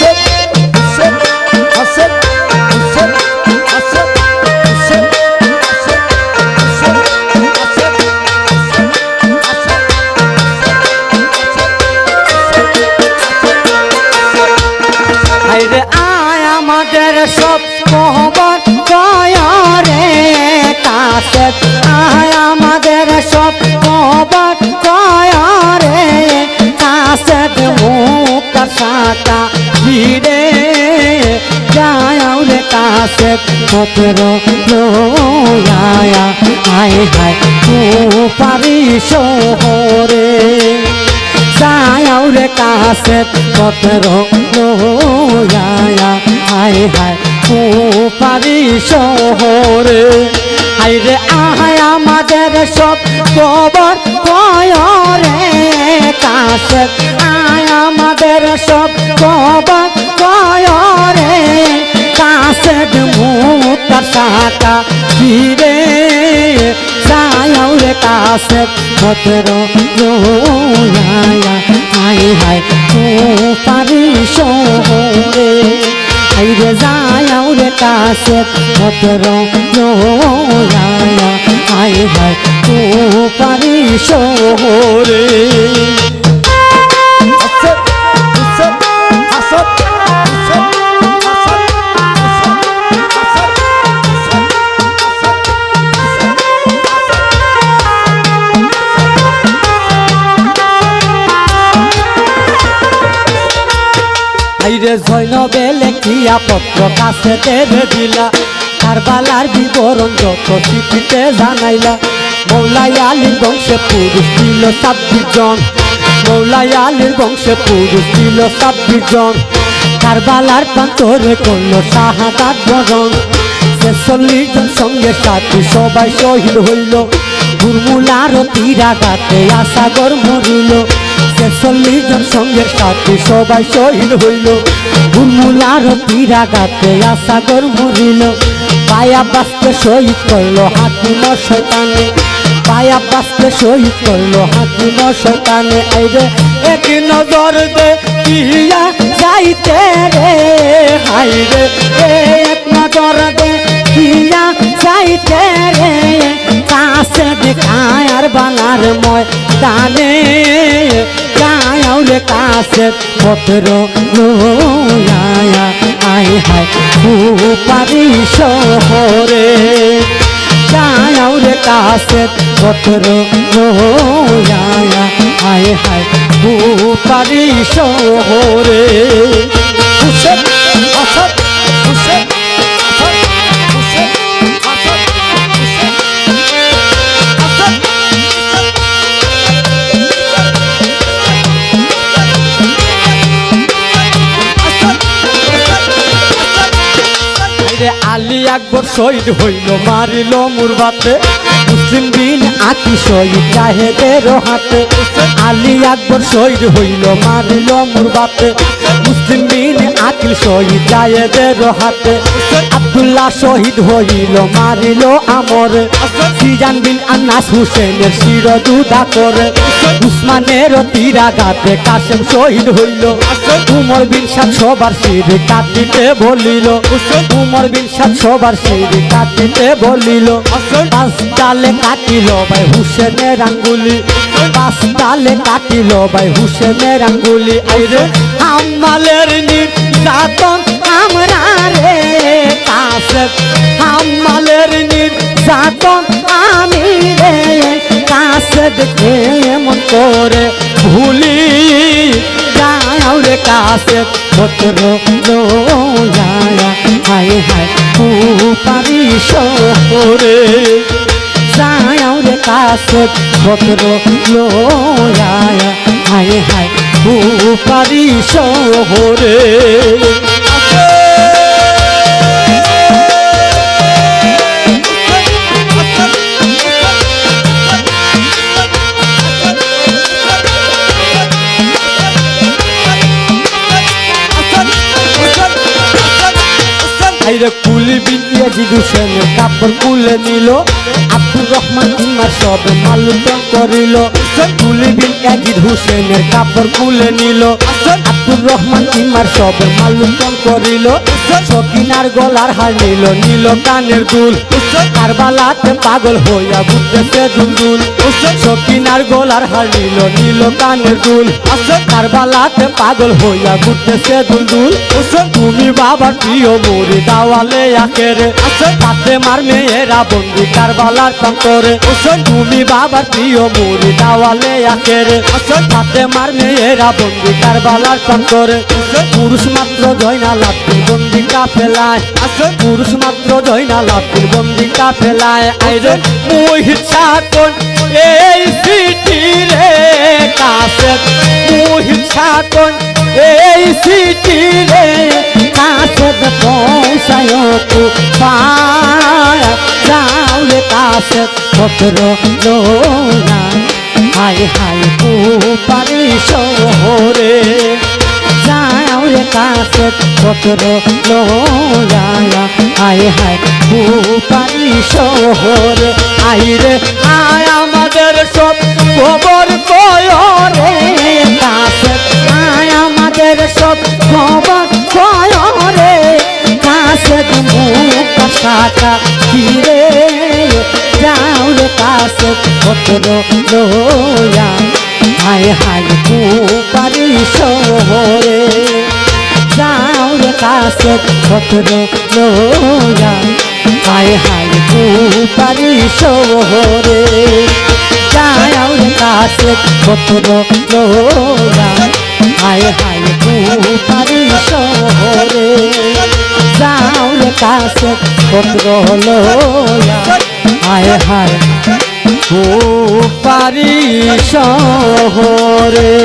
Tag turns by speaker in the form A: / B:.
A: Set পত্র লোয়া আয় হায় তু পারি শহরে যায়াও রে কাছে পত্র লোয়া হায় হায় ও পারি শহরে হাই রে, আহায়, আমাদের সব খবর কয়রে কাছে? আয় আমাদের সব খবর কয়রে কাছে? মুতার সাকা ফিরে যায়াও রে কাছে পত্র লোয়া হায় হায়, ও পারি শহরে। আইরে যায়াও রে কাছে পত্র লোয়া হায় হায়, ও পারি আইরে জৈনবে লেখিয়া, পত্র কাছে তেরে দিলা কারবালার বিবরণ যত চিঠিতে জানাইলা। মৌলাই আলীর বংশে পুরুষ ছিল ছাব্বিশ জন। মৌলাই আলীর বংশে পুরুষ ছিল ছাব্বিশ জন। কারবালার প্রান্তরে করল শাহাদাত বরণ ছেচল্লিশ জন সঙ্গে সাথী সবাই শহীদ হইল। গুরমুলার তীরাঘাতে আশাগর মরিল। ছেচল্লিশ জন সঙ্গের সাথে সবাই শহীদ হইল। গুরমুলার তীরাঘাতে আশাগর মরিল। পায়া বাসকে শহীদ করল হাকিম শৈতানে পায়া বাসকে শহীদ করল হাকিম শৈতানে আইরে এক নজর দে পিয়া যাইতে রে। হাইরে এক নজর দে পিয়া যাইতে রে। কাছে দেখায় আর বালার ময় দানে রে কাছে পত্র আই হাই হায় পারি শহরে। গায়াও রে কাছে পত্র আই হাই হায় পারি শহরে।
B: হাসত
A: শহীদ হইল মারিল মুরবাতে মুসলিম বিন আতি শহীদ জাহেদের হাতে আলী আকবর শহীদ হইল, মারিল মুরবাতে মুসলিম বিন আকিল শহীদ জাহেদের হাতে আব্দুল্লাহ শহীদ হইল, মারিল আমর। সিজান বিন আনাস হুসেনের শির দুদা করে। উসমানের তীরাঘাতে কাসেম শহীদ হইল। উমর বিন সাত সবার শির কাটিতে বলিল। উমর বিন সাত সবার শির কাটিতে বলিল। কাটিল ভাই হুসেনের আঙ্গুলি। পাঁচ ডালে কাটিল ভাই হুসেনের আঙ্গুলি। আইরে আমালের নির্যাতন আমরা রে কাছে। আমালের নির্যাতন আমি রে কাছে। দেখে এমন করে ভুলি যাও রে কাছে। লোয়া, হায় হায় তু পারি শহরে রে কাছে পত্র লোয়া হায় হায় তু পারি শহরে। আইরে কুলি বিন্দিয়া জিদু সেনের কাপড় কুলে নিল। আব্দুর রহমান ইমার সব মালুটন করিল। নিল। আব্দুর রহমান ইমার সব মালুটন করিল। সকিনার গলার হার নিল, নীল কানের দুল। কারবালাতে পাগল হইয়া বুঝতেছে দুলদুল সকিনার গলার হার নিল, নীল কানের দুল। কারবালাতে পাগল হইয়া ঘুরতেছে দুলদুল তুমি বাবার প্রিয় মুড়ি দাওয়ালে আখেরে তাতে মার মেয়েরা বন্দি কারবালার প্রান্তরে তুমি বাবার প্রিয় মুড়ি দাওয়ালে আখেরে তাতে মার মেয়েরা বন্দি কারবালার প্রান্তরে পুরুষ মাত্র জয়না লাত্তির বন্দি কাফেলায় পুরুষ মাত্র জয়না লাত্তির বন্দি কাফেলায় আইরে মোহিত সাতন, এই সিটি রে কাছে। মোহিত সাতন, এই সিটি রে কাছে। পৌঁছায় তু পায় যাওলে কাছে। পত্র লোনা হাই হাই তু পারি শহরে যাওলে কাছে পত্র লোয়া হাই হাই তু পারি শহরে আইরে আয় আমাদের সব খবর কয়রে কাছে। আয় আমাদের সব খবর কয়রে কাছে। মুখ কাটা ফিরে যাওলে কাছে পত্র লোয়া হায় হায় পারি শহরে। যাওলে কাছে পত্র লোয়া হায় হায় পারি শহরে। যাওলে কাছে পত্র লোয়া হায় হায় পারি শহরে। যাওলে কাছে পত্র লোয়া হায় হায় পারি শহরে